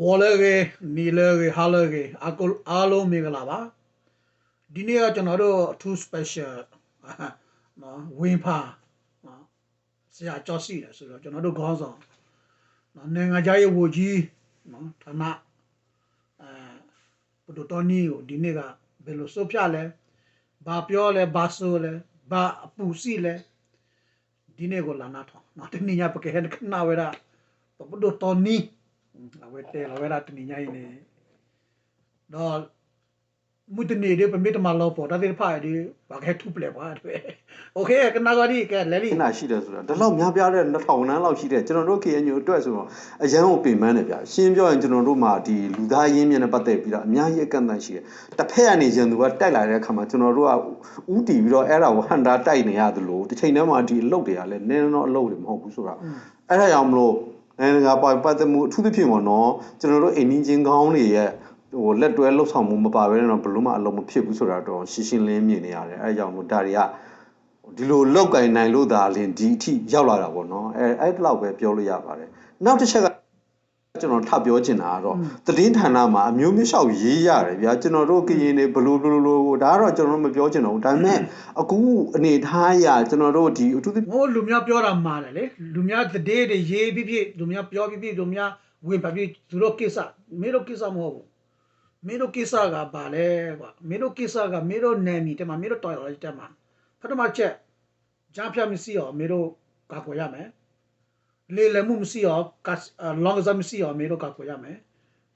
ဝေါ်လည်းကေနီလည်းကေဟာလည်းကေအကုအားလုံးမင်္ဂလာပါဒီနေ့ကကျွန်တော်တို့ too special နော်ဝင်းဖာနော်ဆရာကြောက်စီတယ်ဆိုတော့ကျွန်တော်တို့ခေါင်းဆောင်နော်နိုင်ငံခြားရေးဝန်ကြီးနော်ဌာနအဲပဒတော်နီကိုဒီနေ့ကဘယ်လိုစုပ်ပြလဲဘာပြောလဲဘာဆိုလဲဘာအပူစီလဲဒီနေ့ကိုလာနာထောင်းနော်တနည်းညပကဲခဏဝဲတာပဒတော်နီ la wete la wera tini nyai ne no mu tini de pe mit ma lo po da de pha de ba ke thu ple ba de okay ကနာဂရီကလဲလီခဏရှိတယ်ဆိုတာဒါလောက်များပြားတဲ့2000နန်းလောက်ရှိတဲ့ကျွန်တော်တို့ KNU အတွက်ဆိုတော့အရန်ကိုပင်ပန်းတယ်ဗျာရှင်းပြောရင်ကျွန်တော်တို့မှာဒီလူသားရင်းမြစ်နဲ့ပတ်သက်ပြီးတော့အများကြီးအကန့်အသတ်ရှိတယ်တစ်ဖက်ကနေရန်သူကတိုက်လာတဲ့အခါမှာကျွန်တော်တို့ကဥတီပြီးတော့အဲ့ဒါကိုဟန်တာတိုက်နေရတယ်လို့တစ်ချိန်တည်းမှာဒီအလုပ်တွေကလည်းနည်းနည်းတော့အလုပ်တွေမဟုတ်ဘူးဆိုတာအဲ့ဒါကြောင့်မလို့ နိုင်ငံတကာပိုင်ပတ်သက်မှုအထူးသဖြင့်ပေါ့နော်ကျွန်တော်တို့အိမ်နီးချင်းကောင်းတွေရဲ့ဟိုလက်တွဲလှုပ်ဆောင်မှုမပါဘဲတော့ဘလို့မှအလုံးမဖြစ်ဘူးဆိုတာတော့ရှင်းရှင်းလင်းမြင်နေရတယ်အဲအကြောင်းမို့ဒါတွေကဒီလိုလောက်ကင်နိုင်လို့ဒါလင်ဒီအထိရောက်လာတာပေါ့နော်အဲအဲ့လောက်ပဲပြောလို့ရပါတယ်နောက်တစ်ချက်က ကျွန်တော်ထပ်ပြောချင်တာကတော့သတင်းဌာနမှာအမျိုးမျိုးလျှောက်ရေးရတယ်ဗျာကျွန်တော်တို့ကရင်တွေဘလို့ဘလို့လို့ဒါကတော့ကျွန်တော်တို့မပြောချင်တော့ဘူးဒါပေမဲ့အခုအနေထားအရကျွန်တော်တို့ဒီအထူးသဖြင့်ဟိုလူများပြောတာမှားတယ်လေလူများတည်တွေရေးပြီးပြည့်လူများပြောပြီးပြည့်လူများဝင်ပါပြီးသူတို့ကိစ္စမင်းတို့ကိစ္စမဟုတ်ဘူးမင်းတို့ကိစ္စကဘာလဲကွာမင်းတို့ကိစ္စကမင်းတို့နယ်မြေတက်မှာမင်းတို့တော်ရတက်မှာပထမချက်ကြားဖြတ်မရှိအောင်မင်းတို့ကာကွယ်ရမယ် လေလမှုမရှိအောင်ကလောင်ဇမ်မရှိအောင်မင်းတို့ကာကွယ်ရမယ်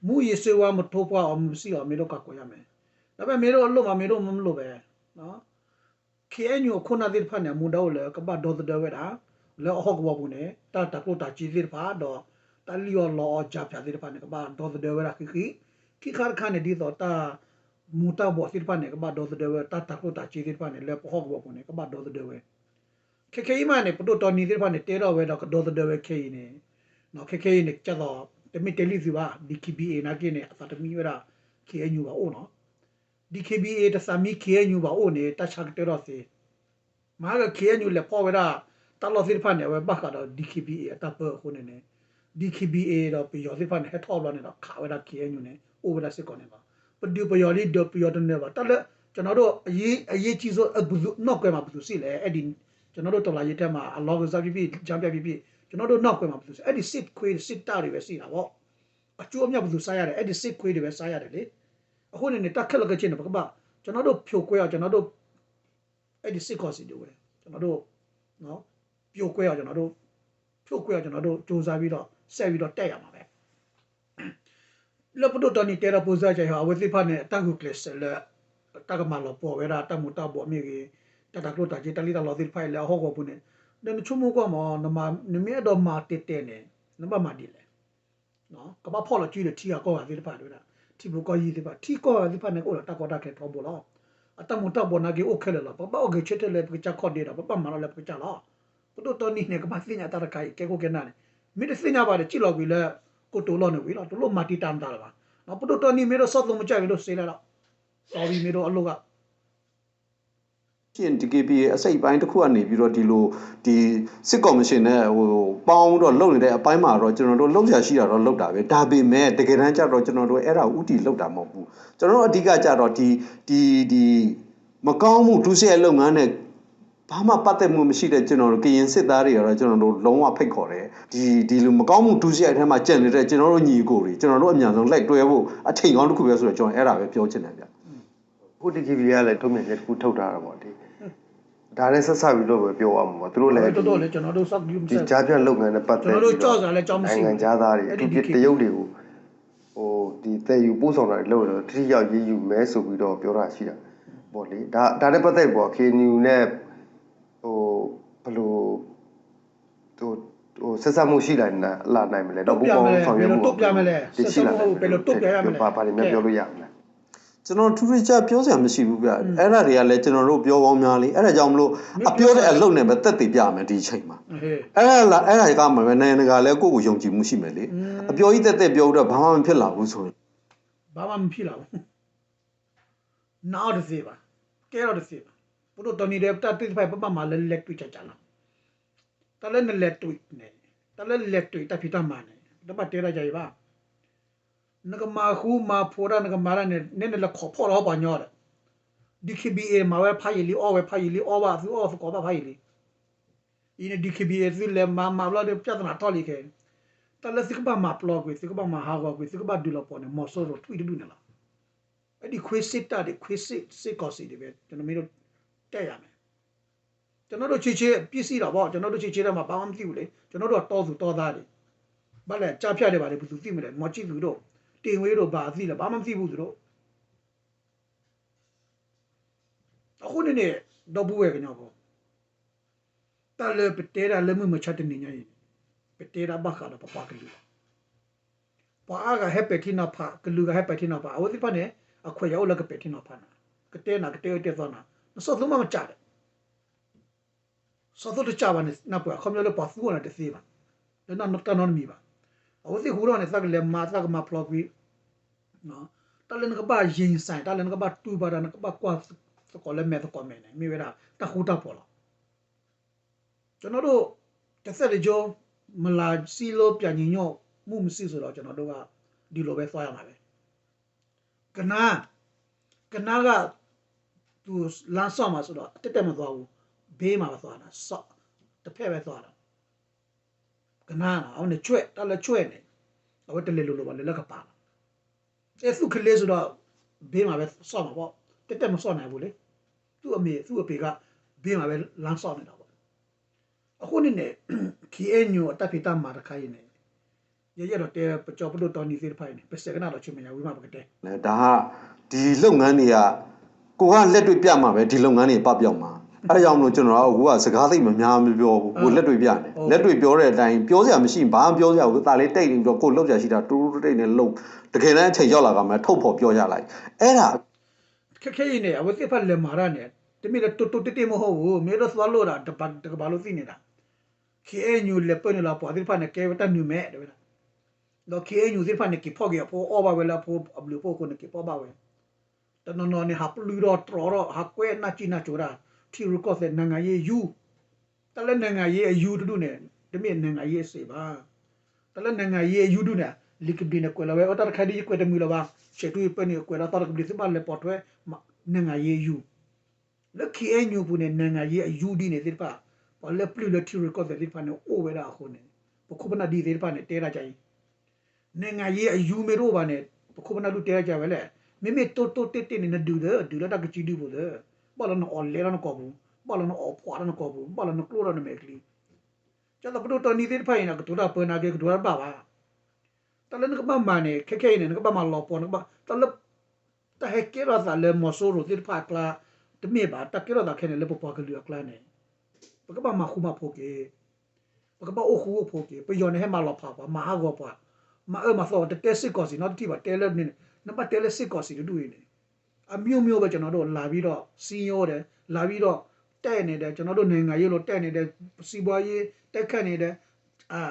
မူရစေဝမထိုးပွားအောင်မရှိအောင်မင်းတို့ကာကွယ်ရမယ်ဒါပေမဲ့မင်းတို့အလို့မမင်းတို့မလို့ပဲနော် KNU ခုနတဲ့ဖက်နေမူတော့လေကပဒေါ်တဲ့ဝဲတာလေဟောကဘဘူးနေတာတကုတာချီတဲ့ဖာတော့တလီယောလောချပြတဲ့ဖက်နေကပဒေါ်တဲ့ဝဲတာခိခိခိခါခါနေဒီတော့တာမူတာဘောစစ်ဖက်နေကပဒေါ်တဲ့ဝဲတာတကုတာချီတဲ့ဖက်နေလေဟောကဘဘူးနေကပဒေါ်တဲ့ဝဲ ခေခေမနေပဒတော်နေတဲ့ဖက်နေတဲတော့ဝဲတော့ဒေါ်တဲ့ဝဲခေနေနော်ခေခေနေကြတော့တမီတယ်လီစီပါ DKBA နာကိနေအသတမီဝဲတာ KNU ပါဦးနော် DKBA တစမီ KNU ပါဦးနေတချက်တဲတော့စီမာက KNU လေပေါ်ဝရတလောစီဖန်နေဝဘကတော့ DKBA အတပ်ပေါ်ခုနေနေ DKBA တော့ပြောစီဖန်ဟက်ထော်လောနေတော့ခါဝရ KNU နေ over စစ်ကောနေပါပဒူပယောလီဒပယောတနေပါတလဲကျွန်တော်တို့အရေးအရေးကြီးဆုံးအဘုနော့ကွယ်မှာဘုသူစီလေအဲ့ဒီ ကျွန်တော်တို့တော်လာရေးတက်မှာအလောကစားပြပြဂျမ်ပြပြပြကျွန်တော်တို့နောက်ကွယ်မှာဘုသူအဲ့ဒီစစ်ခွေးစစ်တာတွေပဲစီတာပေါ့အကျိုးအမြတ်ဘုသူစားရတယ်အဲ့ဒီစစ်ခွေးတွေပဲစားရတယ်လေအခုနေနေတက်ခက်လကချင်းတော့ကပကျွန်တော်တို့ဖြိုခွဲအောင်ကျွန်တော်တို့အဲ့ဒီစစ်ကောစီတွေပဲကျွန်တော်တို့နော်ပြိုကွဲအောင်ကျွန်တော်တို့ဖြိုကွဲအောင်ကျွန်တော်တို့စူးစမ်းပြီးတော့ဆက်ပြီးတော့တက်ရမှာပဲလောပဒတနီတေရာပူဇာချေဟာဝသိဖာနဲ့တန်ခုကလစ်လေတကမလောပေါ်ဝဲတာတမှုတဘောမြေကြီး တတကလို့တာချေတလီတာလော်သီဖိုင်လာဟောကောပုန်နဲ့နချုံမကောမောနမနမေတော့မာတက်တဲ့နဲ့နံပါတ်မာဒီလေနော်ကမဖော်လို့ကြည့်တယ်ထီကောကသီဖိုင်လို့တာထီဘကောကြီးသီဖိုင်ထီကောကသီဖိုင်နဲ့ကိုတာကောတာခဲထောပေါ်လောအတမတော့ဘောနာကေအိုခဲလောပပအိုကေချက်တယ်လေပကချခော့နေတာပပမာလောလေပကချလောတို့တော်နိနဲ့ကမသိညာတရကိုင်ကေကိုကေနာနဲ့မိတသိညာပါတယ်ကြည့်လောက်ပြီလေကိုတိုလောနေပြီလားတို့လို့မာတီတန်တာလားနော်ပတို့တော်နိမေတော့ဆော့သုံးမကြပြီလို့စေးလာတော့တော်ပြီမေတော့အလုပ်က ရှင် DKP ရဲ့အစိတ်ပိုင်းတစ်ခုကနေပြီးတော့ဒီလိုဒီစစ်ကော်မရှင်နဲ့ဟိုပေါင်းတော့လုပ်နေတဲ့အပိုင်းမှာတော့ကျွန်တော်တို့လုပ်ရရှိတာတော့လုပ်တာပဲဒါပေမဲ့တကယ်တမ်းကျတော့ကျွန်တော်တို့အဲ့ဒါဥတီလုပ်တာမဟုတ်ဘူးကျွန်တော်တို့အဓိကကျတော့ဒီဒီဒီမကောင်းမှုဒုစရိုက်လုပ်ငန်းနဲ့ဘာမှပတ်သက်မှုမရှိတဲ့ကျွန်တော်တို့ကရင်စစ်သားတွေကတော့ကျွန်တော်တို့လုံးဝဖိတ်ခေါ်တယ်ဒီဒီလိုမကောင်းမှုဒုစရိုက်ထဲမှာကျန်နေတဲ့ကျွန်တော်တို့ညီကိုတွေကျွန်တော်တို့အများဆုံးလိုက်တွဲဖို့အချိန်ကောင်းတစ်ခုပဲဆိုတော့ကျွန်တော်အဲ့ဒါပဲပြောချင်တယ်ဗျခု TKB ကလည်းထုံးမြင်ချက်တစ်ခုထုတ်ထားတာပေါ့ဒီ ဒါနဲ့ဆက်ဆက်ပြီးတော့ပဲပြောရမှာပေါ့သူတို့လည်းတော်တော်လေကျွန်တော်တို့စောက်ယူမဒီဆက်ကြားပြတ်လုပ်ငန်းနဲ့ပတ်သက်ကျွန်တော်တို့ကြောက်စားလဲကြောက်မရှိဘူးနိုင်ငံသားတွေအဲ့အဒီထူးဖြင့် DKB တရုတ်တွေကိုဟိုဒီတဲ့ယူပို့ဆောင်တာတွေလုပ်ရတော့တိတိယောက်ရေးယူမဲဆိုပြီးတော့ပြောတာရှိတာပေါ့လေဒါဒါနဲ့ပတ်သက်ပေါ့ KNU နဲ့ဟိုဘယ်လိုဟိုဟိုဆက်ဆက်မှုရှိလာနိုင်လာနိုင်မလဲတော့ဘောပေါင်းဆောင်ရွက်မှုတုတ်ပြမယ်လေဆက်ဆက်မှုဘယ်လိုတုတ်ပြရမလဲဘာဘာတွေများပြောလို့ရမလဲ ကျွန်တော်ထူးထူးခြားပြောစရာမရှိဘူးဗျအဲ့ဒါတွေကလည်းကျွန်တော်တို့ပြောပေါင်းများလေအဲ့ဒါကြောင့်မလို့အပြောတဲ့အလုပ်နဲ့ပဲတက်တည်ပြမယ်ဒီအချိန်မှာဟေးအဲ့ဒါလားအဲ့ဒါကမှပဲနိုင်ငံတကာလည်းကိုယ့်ကိုယုံကြည်မှုရှိမယ်လေအပြောကြီးတက်တက်ပြောတော့ဘာမှမဖြစ်လာဘူးဆိုရင်ဘာမှမဖြစ်လာဘူးနောက်တစ်စီပါကဲတော့တစ်စီပါဘုတို့တနီတဲ့တတိဖိုင်ပပမလည်းလက်တွေ့ချချလာတလည်းနဲ့လက်တွေ့နေတလည်းလက်တွေ့တဖိတမနေတပတ်တဲရကြပါ နကမာခုမာဖိုရာနကမာရနဲ့နည်းနည်းလခေါ်ဖော်တော့ပါညောတယ် DKBA မှာပဲဖိုင်လီအော်ပဲဖိုင်လီအော်ပါသူအော်ကောပါဖိုင်လီဒီနေ့ DKBA သူလေမာမာဘလာတဲ့ပြဿနာတော်လိခဲတလက်စကပါမာပလော့ကိုစကပါမာဟာကောကိုစကပါဒူလပေါ်နေမော်ဆိုရိုထွီဒူနေလားအဲ့ဒီခွေးစစ်တာဒီခွေးစစ်စစ်ကောစီတွေပဲကျွန်တော်မင်းတို့တက်ရမယ်ကျွန်တော်တို့ချေချေပြည့်စည်တော့ဗောကျွန်တော်တို့ချေချေတော့မှဘာမှမသိဘူးလေကျွန်တော်တို့ကတော်သူတော်သားတွေဘာလဲကြားဖြတ်တယ်ပါလေဘယ်သူသိမလဲမော်ချီသူတို့ တင်ဝေးတို့ဘာသိလဲဘာမှမသိဘူးသူတို့အခုနေနေတော့ဘူးရဲ့ကျွန်တော်ပေါ့တလည်းပတေရာလည်းမမချတ်နေညာပတေရာဘာခါတော့ပပကလူပါအားကဟက်ပက်တီနာဖာကလူကဟက်ပက်တီနာဖာအဝတိပနေအခွေရောက်လကပက်တီနာဖာနာကတဲနာကတဲတဲသောနာမစောသုံးမမချတယ်စောသုံးတချပါနေနပွားခမလို့ပါဖူးနာတသေးပါလည်းနော်တနော်မီပါအဝတိဟူရောနေသက်ကလည်းမာသ က်ကမဖလော့ပြီးနော်တလည်းကပါရင်ဆိုင်တလည်းကပါတူပါဒနကပါကွာစကောလည်းမဲ့စကောမဲ့နေမိဝဲတာတခုတာပေါ်လာကျွန်တော်တို့တစ်ဆက်တကြောမလာစီလို့ပြန်ညညော့မှုမရှိဆိုတော့ကျွန်တော်တို့ကဒီလိုပဲသွားရမှာပဲကနာကနာကသူလမ်းဆော့မှာဆိုတော့တက်တက်မသွားဘူးဘေးမှာပဲသွားတာဆော့တစ်ဖက်ပဲသွားတာ ကနာအောင်နေချွဲ့တလည်းချွဲ့နေအဝတ်တလေလိုလိုပါလေလက်ကပါလာအဲသူကလေးဆိုတော့ဘေးမှာပဲဆော့မှာပေါ့တက်တက်မဆော့နိုင်ဘူးလေသူ့အမေသူ့အဖေကဘေးမှာပဲလမ်းဆော့နေတာပေါ့အခုနေနေ KNU အတပ်ဖိတမှာတခိုင်းနေရရတော့တဲပကြောပလို့တော်နေသေးဖိုင်နေပစကနာတော့ချမရဝိမပကတဲ့လဲဒါကဒီလုပ်ငန်းတွေကကိုကလက်တွေ့ပြမှာပဲဒီလုပ်ငန်းတွေပပြောက်မှာ အဲဒါကြောင့်မလို့ကျွန်တော်ကအခုကစကားသိပ်မများမပြောဘူးကိုလက်တွေ့ပြတယ်လက်တွေ့ပြောတဲ့အတိုင်းပြောစရာမရှိဘာမှပြောစရာဘူးဒါလေးတိတ်နေပြီးတော့ကိုလှုပ်ကြရှိတာတူတူတိတ်နဲ့လှုပ်တကယ်တမ်းအချိန်ရောက်လာကမှထုတ်ဖို့ပြောရလိုက်အဲ့ဒါခက်ခဲရနေအဝတိဖတ်လေမာရနေတမီတော့တူတူတိတိမဟုတ်ဘူးမေတော့သွားလို့တာတပတ်တကဘာလို့သိနေတာ KNU လေပနေလာပေါ်ဒီဖတ်နေကေဝတနူမဲတယ်ဗျာတော့ KNU ဒီဖတ်နေကိဖော့ကရပေါ်အော်ဘာဝဲလာပေါ်အဘလူပေါ်ကိုနေကိပေါ်ဘာဝဲတနော်နော်နေဟာပလူ တော့တော်တော့ဟာကွဲနာချီနာချိုရာထီရကော့တဲ့နငါယေယူတလည်းနငါယေအယူတူနေတမီနငါယေစေပါတလည်းနငါယေယူတူနေလိကဒီနေကွဲလာဝဲအတာခါဒီကွဲတမီလာပါရှေတူပနေကွဲလာတာကဘလစ်ပါလေပေါ်ထွဲနငါယေယူလက်ခီအညူပူနေနငါယေအယူဒီနေတိပါဘာလဲပလူလက်ထီရကော့တဲ့တိပါနေအိုဝဲတာခုနေပခုပနာဒီတိပါနေတဲရာချိုင်နငါယေအယူမေရောပါနေပခုပနာလူတဲရာချိုင်ဝဲလေမိမိတိုတိုတက်တက်နေဒူတယ်ဒူလာတကချီဒီဘူးလေ ဘာလနအော်လေရနကောဘူးဘာလနအော်ဖွာရနကောဘူးဘာလနကလိုရနမေကလီကျတော့ပဒိုတနီတိဖိုင်နာကတူတာပနာကေကတူရပါပါတလနကမမနေခက်ခဲနေကပမလောပေါ်နကပတလတဟကေရသာလေမဆိုရိုတိဖာကလာတမေပါတကေရသာခဲနေလေပပကလူကလာနေပကပမခုမဖိုကေပကပအိုခုဖိုကေပယောနေဟမလောဖာပါမဟာကောပါမ အမသောတတက်စစ်ကောစီနော်တိပါတဲလက်နေနံပါတ်တဲလက်စစ်ကောစီတူနေအမျိုးမျိုးပဲကျွန်တော်တို့လာပြီးတော့စီးရောတယ်လာပြီးတော့တဲ့နေတယ်ကျွန်တော်တို့နိုင်ငံရေးလို့တဲ့နေတယ်စီးပွားရေးတက်ခတ်နေတယ်အာ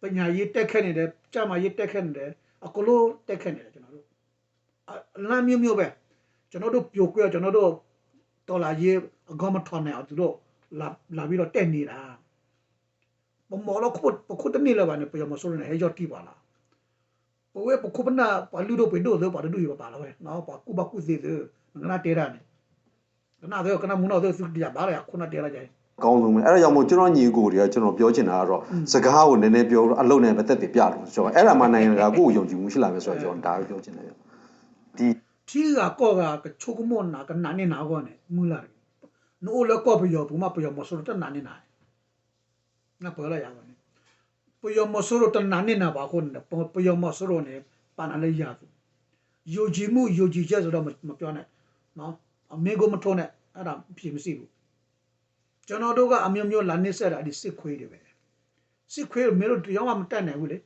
ပညာရေးတက်ခတ်နေတယ်ကြာမရေးတက်ခတ်နေတယ်အကလို့တက်ခတ်နေတယ်ကျွန်တော်တို့အလမ်းမျိုးမျိုးပဲကျွန်တော်တို့ပြိုကွဲကျွန်တော်တို့ဒေါ်လာရေးအကောမထောင်းနေအောင်သူတို့လာလာပြီးတော့တက်နေတာဘမောလခုပခုတနေလာပါနေပြောမဆိုးနေဟဲကြောတိပါလားပ ဝဲပခုပနာပလူတို့ပင်တို့သောပါတူရပါလားပဲနော်ပါကုဘကုစီသောငနာတေရနေကနာသောကနာမုနောသောစုတိရပါရခုနတေရကြိုင်အကောင်းဆုံးပဲအဲ့ဒါကြောင့်မို့ကျွန်တော်ညီကိုတွေကကျွန်တော်ပြောချင်တာကတော့စကားကိုနည်းနည်းပြောတော့အလုံးနဲ့ပတ်သက်ပြီးပြလို့ဆိုတော့အဲ့ဒါမှနိုင်ငံတကာကိုယ်ယုံကြည်မှုရှိလာမယ်ဆိုတော့ကျွန်တော်ဒါပဲပြောချင်တယ်ဒီထီကကောကကချိုကမောနာကနာနေနာကောနေမူလာနိုးလကောပယောဘူမပယောမဆိုတနာနေနာနာပေါ်လာရပါနေ ပယောမဆိုတနာနေနာပါခုနေပယောမဆိုနေပါနာလေးရသူယိုကြည်မှုယိုကြည်ချက်ဆိုတော့မပြောနဲ့နော်အမေကိုမထုံးနဲ့အဲ့ဒါဖြေမရှိဘူးကျွန်တော်တို့ကအမျိုးမျိုးလာနေဆက်တာဒီစစ်ခွေးတွေပဲစစ်ခွေးမင်းတို့တရားမှမတက်နိုင်ဘူးလေ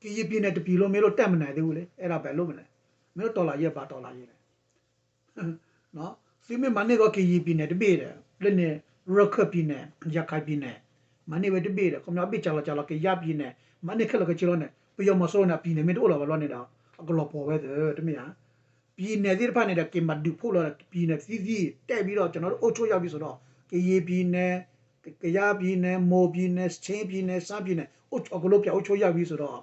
ကီးပြင်းနဲ့တပီလုံးမင်းတို့တက်မနိုင်သေးဘူးလေအဲ့ဒါပဲလို့မလဲမင်းတို့ဒေါ်လာရက်ပါဒေါ်လာရက်လေနော်စီမင်းမနေကကီးပြင်းနဲ့တပီတယ်လက်နဲ့ရခပ်ပြင်းနဲ့ရခိုင်ပြင်းနဲ့ မနေပဲတပီတယ်ခမရပိချလာချလာကရပြင်းနဲ့မနေခက်လကချလုံးနဲ့ပယောမဆိုးနာပြင်းနဲ့မင်းတို့လာပါလို့နေတာအကလောပေါ်ပဲတမီးဟာပြည်နယ်ဒီဖာနေတဲ့ကင်မဒူဖို့လာပြည်နယ်စီစီတဲ့ပြီးတော့ကျွန်တော်တို့အုတ်ချိုးရောက်ပြီဆိုတော့ကရေပြည်နယ်ကရပြည်နယ်မိုးပြည်နယ်ချင်းပြည်နယ်စပြည်နယ်အုတ်အကလို့ပြောက်ချိုးရောက်ပြီဆိုတော့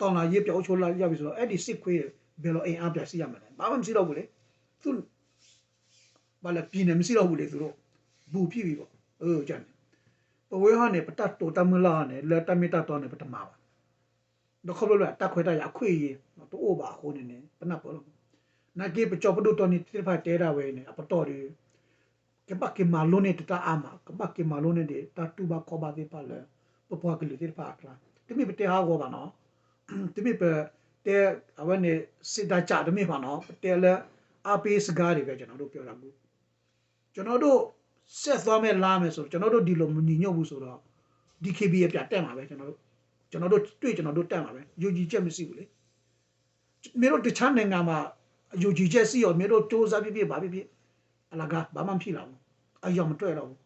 တောင်းလာရေးပြောချိုးလာရပြီဆိုတော့အဲ့ဒီစစ်ခွေးဘယ်လိုအင်အားပြစီရမလဲဘာမှမရှိတော့ဘူးလေသူဘာလဲပြည်နေမရှိတော့ဘူးလေသူတို့ဘူဖြစ်ပြီပေါ့ เออကြတယ်ပဝေဟာနေပတတ်တိုတမလာနေလက်တမီတတော်နေပတမပါတော့ခဘလတက်ခွေတရခွေးတော့အိုပါခိုးနေနေပနပ်ပေါ်လို့နာကေပချောပဒုတော်နေတိဖာတဲတာဝဲနေအပတော်ဒီကပတ်ကေမာလုံးနေတာအာမကပတ်ကေမာလုံးနေတဲ့တတူဘခေါ်ပါသေးပါလေပပွားကလေးတိဖာကလာတမိပတဲဟာကောပါနော် တမိပတဲအဝနေစစ်တာကြတမိပါနော်တဲလဲအပေးစကားတွေပဲကျွန်တော်တို့ပြောတာဘူးကျွန်တော်တို့ ဆက်သွားမဲ့လာမယ်ဆိုကျွန်တော်တို့ဒီလိုမညီညွတ်ဘူးဆိုတော့ DKB ရပြတက်မှာပဲကျွန်တော်တို့ကျွန်တော်တို့တွေ့ကျွန်တော်တို့တက်မှာပဲယူကြည်ချက်မရှိဘူးလေမင်းတို့တခြားနိုင်ငံမှာယူကြည်ချက်စီရောမင်းတို့စူးစမ်းပြပြပါပြပြအလကားဘာမှမဖြစ်လာဘူးအယောင်မတွေ့တော့ဘူး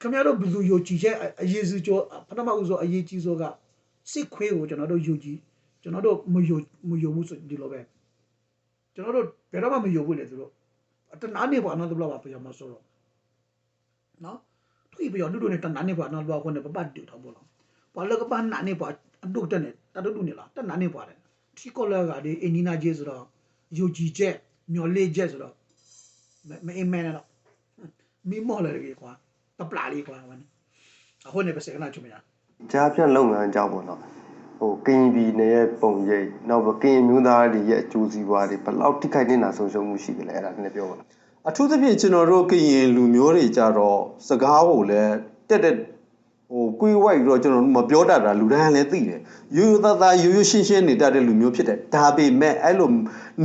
ခင်ဗျားတို့ဘယ်သူယူကြည်ချက်အရေးစုကျော်ပထမဦးဆုံးအရေးကြီးဆုံးကစစ်ခွေးကိုကျွန်တော်တို့ယူကြည်ကျွန်တော်တို့မယူမယူဘူးဆိုဒီလိုပဲကျွန်တော်တို့ဘယ်တော့မှမယူဘူးလေသူတို့အတနာနေပေါ့နော်တဘလပါပြောမှာဆိုတော့ နော်သူပြရောလူတို့နဲ့တနာနေပေါ့နော်လောကနေပပတ်တူတော့ဘောလားဘာလကပန်းနာနေပေါ့အတုတ်တဲ့နဲ့တတုတ်နေလားတနာနေပေါ့တယ်ဒီကောလာကဒီအင်းနီနာဂျေဆိုတော့ယူကြည်ချက်မျော်လေးချက်ဆိုတော့မအင်းမဲနဲ့တော့မိမော်လည်းကွာတပလာလေးကွာမနအခုနေပဲစကနာချုံမရကြားဖြန့်လုပ်ငန်းအကြောင်းပေါ့နော်ဟိုကရင်ပြည်နယ်ရဲ့ပုံရိပ်နောက်ကရင်မျိုးသားတွေရဲ့အကျိုးစီးပွားတွေဘယ်လောက်ထိခိုက်နေတာဆုံးရှုံးမှုရှိကြလဲအဲ့ဒါနည်းနည်းပြောပါ အထူးသဖြင့်ကျွန်တော်တို့ကရင်လူမျိုးတွေကြတော့စကားကိုလည်းတက်တက်ဟိုကွေးဝိုက်ပြီးတော့ကျွန်တော်တို့မပြောတတ်တာလူတိုင်းလည်းသိတယ်ရိုးရိုးသားသားရိုးရိုးရှင်းရှင်းနေတတ်တဲ့လူမျိုးဖြစ်တယ်ဒါပေမဲ့အဲ့လို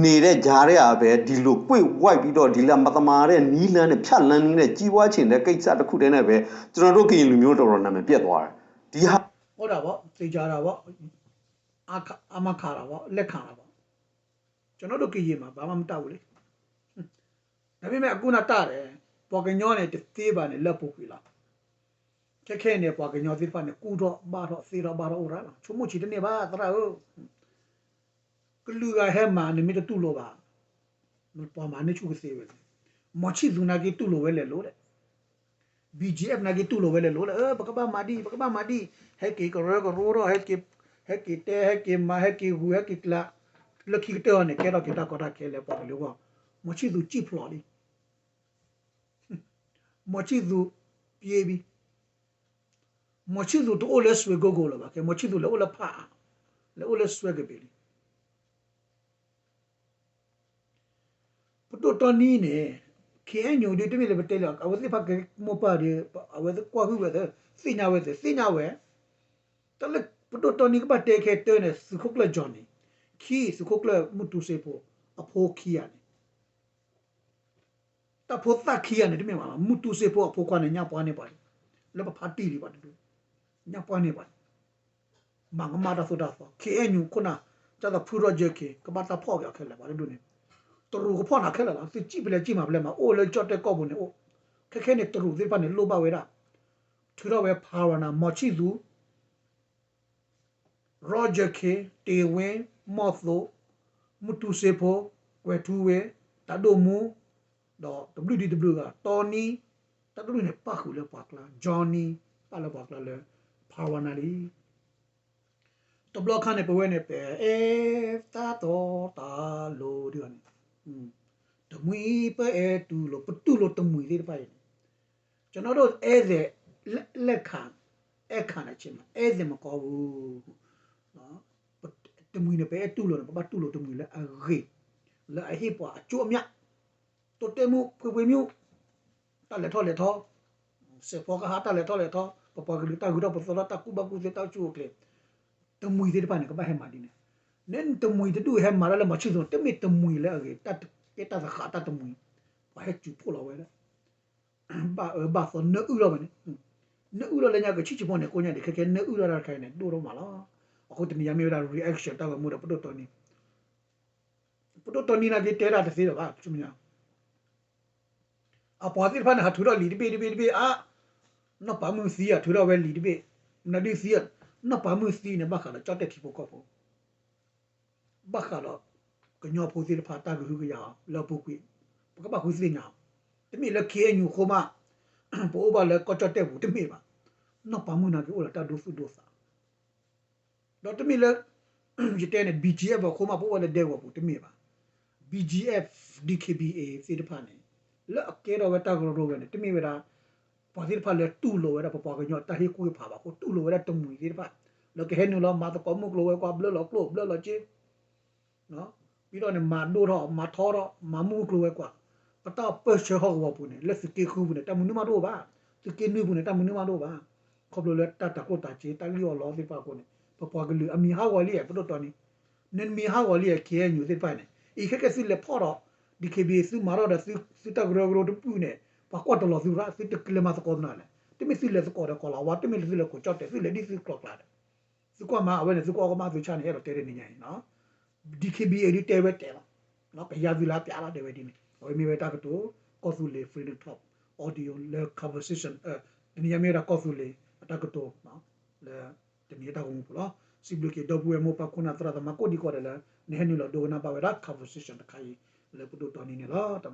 နေတဲ့ဂျားတွေကပဲဒီလိုကွေးဝိုက်ပြီးတော့ဒီလာမတမာတဲ့နီးလန်းနဲ့ဖြတ်လန်းနေတဲ့ကြီးပွားချင်တဲ့ကိစ္စတစ်ခုတည်းနဲ့ပဲကျွန်တော်တို့ကရင်လူမျိုးတော်တော်နာမည်ပြတ်သွားတယ်ဒီဟာဟုတ်တာပေါ့သိကြတာပေါ့အခအမခါတာပေါ့လက်ခံတာပေါ့ကျွန်တော်တို့ကြည်ရင်မှာဘာမှမတောက်ဘူးလေ ဒါပေမဲ့အခုနတားတယ်ပေါ်ကညောနဲ့တေးပါနဲ့လက်ပုတ်ပြီလားခက်ခဲနေပေါ်ကညောသေးပါနဲ့ကူတော့ဘာတော့သေတော့ဘာတော့ဥရလားချုံမချီတဲ့နေပါတရာဟုတ်ကလူကဟဲမှာနေမတတူလို့ပါမပေါ်မှာနေချုကသေးပဲမချီသူနာကတူလို့ပဲလေလို့တဲ့ BGF နာကတူလို့ပဲလေလို့အဲပကပမာဒီပကပမာဒီဟဲကီကရောကရောဟဲကီဟဲကီတဲဟဲကီမဟဲကီဟူဟဲကီကလာလက်ကီတဲနေကဲတော့ကတာကတာကဲလေပေါ်လို့က မချီသူကြည့်ဖလော်လီမချီသူပြေးပြီမချီသူတို့လဲဆွေကိုကိုလာပါကဲမချီသူလဲလဲဖာလဲလဲဆွေကပြီပတိုတနီနေ KNU တွေတမိလည်းတဲလောက်အဝသိဖကမောပါဒီအဝသိကွာခုပဲတဲ့စိညာဝဲတဲ့စိညာဝဲတလက်ပတိုတနီကပတ် တဲခဲတဲနေစခုကလဂျွန်နီခီစခုကလမတူစေဖို့အဖိုးခီရနေတဖို့တခီရနေတမိမှာမတူစေဖို့အဖိုးကနေညပွားနေပါတယ်လည်းပါတီလီပါတယ်ညပွားနေပါတယ်မငမာတာဆိုတာဆို KNU ခုနကျတော့ဖူရောဂျက်ကေကဘာတာဖောက်ရခဲလာပါတယ်တို့နေတရူကဖောနာခဲလာလားကြည့်ပလဲကြည့်မှာပလဲမှာအိုလေကြော့တဲ့ကော့ဘူးနေအိုခက်ခဲနေတရူဒီပါနေလိုပါဝဲတာထူတော့ဝဲဖာဝနာမော်ချီသူရောဂျာကေတေဝင်းမော့သိုမူတူစေဖိုဝဲထူဝဲတဒိုမူ တော့ WDW ကတော်နီတဒိုနေပါခုလေပါကလာဂျွန်နီပါလပါကလာလေဖာဝနာလီတဘလခါနေပဝဲနေပဲအေတာတော်တာလိုဒီကနေတမွေပဲအဲတူလို့ပတူလို့တမွေလေးတစ်ပိုက်ကျွန်တော်တို့ဧည့်သည်လက်ခံအခါနဲ့ချင်းဧည့်သည်မကောဘူးနော်တမွေနဲ့ပဲတူလို့ပပတူလို့တမွေလဲအရေလဲအဟိပွားအကျိုးအမြတ် တိုတဲမှုဖွေဖွေမျိုးတက်လက်ထော်လက်ထော်စေဖောကဟာတက်လက်ထော်လက်ထော်ပပကလူတာဂူတော့ပစောတာကူဘကူစေတာချူကလေတမွေလေးတစ်ပိုက်နဲ့ကပဟဲမာဒီနေနင်တမွေတူဟဲမာလာမချီဆိုတမီတမွေလဲအရေတတ်ကတာခါတာတမွေဘာဟဲချူပိုလာဝဲလဲဘာဘာဆိုနဥရောမနေနဥရောလည်းညကချီချပေါ်နေကိုညတဲ့ခက်ခဲနဥရောရခိုင်နေတို့တော့မလားအခုတမီရမျိုးတာ reaction တောက်မှုတော့ပတိုတော်နီပတိုတော်နီနာဒီတဲတာတသေးတော့ပါချူမညာ အပေါ်တိဖန်ဟာထူတော့လီဒီပေဒီပေဒီပေအာနော်ပါမှုစီရထူတော့ပဲလီဒီပေနဒီစီရနော်ပါမှုစီနေဘာခါတော့ကြောက်တဲ့တီပိုကောဖို့ဘာခါတော့ကညောဖိုးစီဖာတာဂရုကရလောပုကွေပကပခုစီညာတမိလက်ခဲညူခိုမပိုးပါလက်ကော့ချတဲ့ဘူးတမိပါနော်ပါမနာကေအိုလာတာဒိုဖူဒိုစာတော့တမိလက် jite ne BGF ko ma po wala de ko pu timi ba BGF DKBA စေတဖာနေ လက်အကဲတော့ဝတာကရောပဲနေတမိဝရာပါစီတဖာလေတူလိုဝရာပပကညောတာဟေကိုဖာပါကိုတူလိုဝရာတမှုစေတဖာလကဟဲနူလောမာတကောမှုကလိုဝဲကွာဘလလောကလိုဘလလောချေနော်ပြီးတော့နေမာဒိုတော့မာထောတော့မာမှုကလိုဝဲကွာပတော့ပရှောဟောဝပူနေလက်စကေခုဘူးနေတမှုနမတော့ပါစကေနူဘူးနေတမှုနမတော့ပါခေါပလိုလက်တတကိုတာချေတလီယောလောစေပါကိုနေပပကလူအမီဟာဝလီရပတော့တော်နေနင်မီဟာဝလီရကေညူစေပါနေဤခက်ခက်စီလက်ဖော်တော့ DKB စုမာတော့စုစုတဂရဂရတပူနေပါကွတ်တော်စုရာစစ်တကလမစကောနာလေတမစီလက်စကောရကောလာဝတ်တမစီလက်ကိုချော့တယ်စီလက်ဒီစီကလော့လာတယ်စုကောမှာအဝဲစုကောကမှာသူချနေရတော့တဲနေညာနော် DKB အဲ့ဒီတဲဝဲတဲလာနော်ကရဗီလာပြလာတဲဝဲဒီနေဝဲမီဝဲတာကတူကောဆူလေ freedom top audio le conversation အဲဒီညမေရာကောဆူလေအတကတူနော်လေတမီတာကုန်ပလောစီဘလကေဒဘွေမောပကုနာတရဒမကိုဒီကောရလေနေဟနီလောဒိုနာပါဝဲရာ conversation တခို င်လေပုဒတော်နေနေလားတ